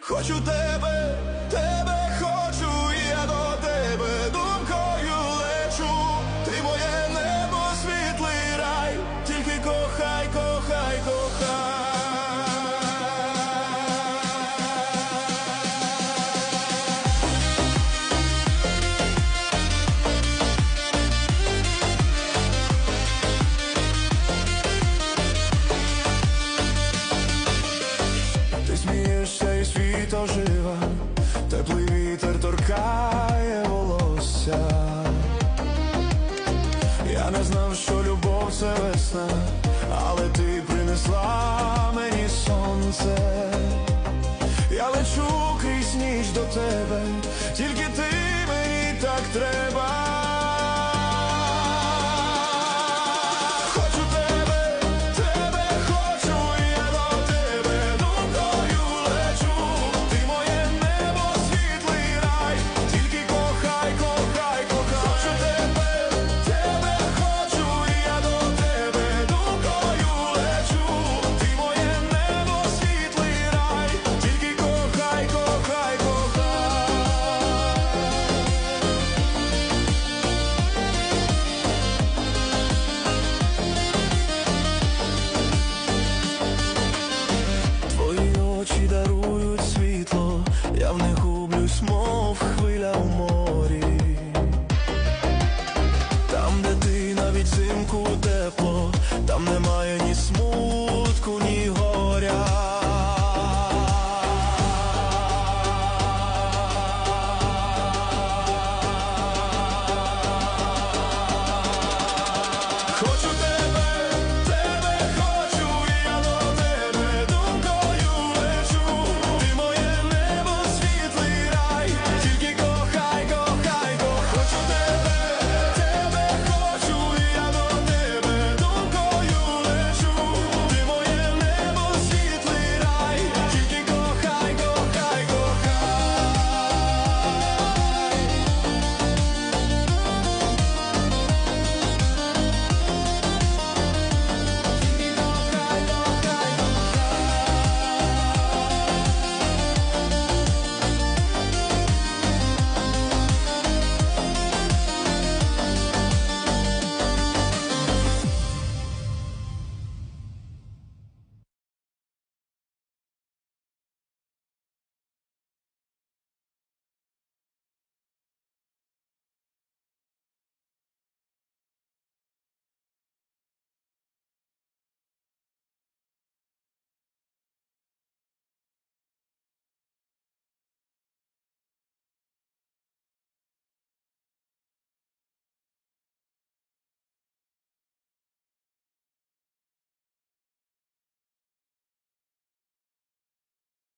Хочу тебе, тебе хочу, я до тебе думкою лечу. Ти моє небо, світлий рай, тільки кохай, кохай, кохай. Ти смієшся і жива, теплий вітер торкає волосся. Я не знав, що любов це весна, але ти принесла мені сонце. Я лечу крізь ніч до тебе,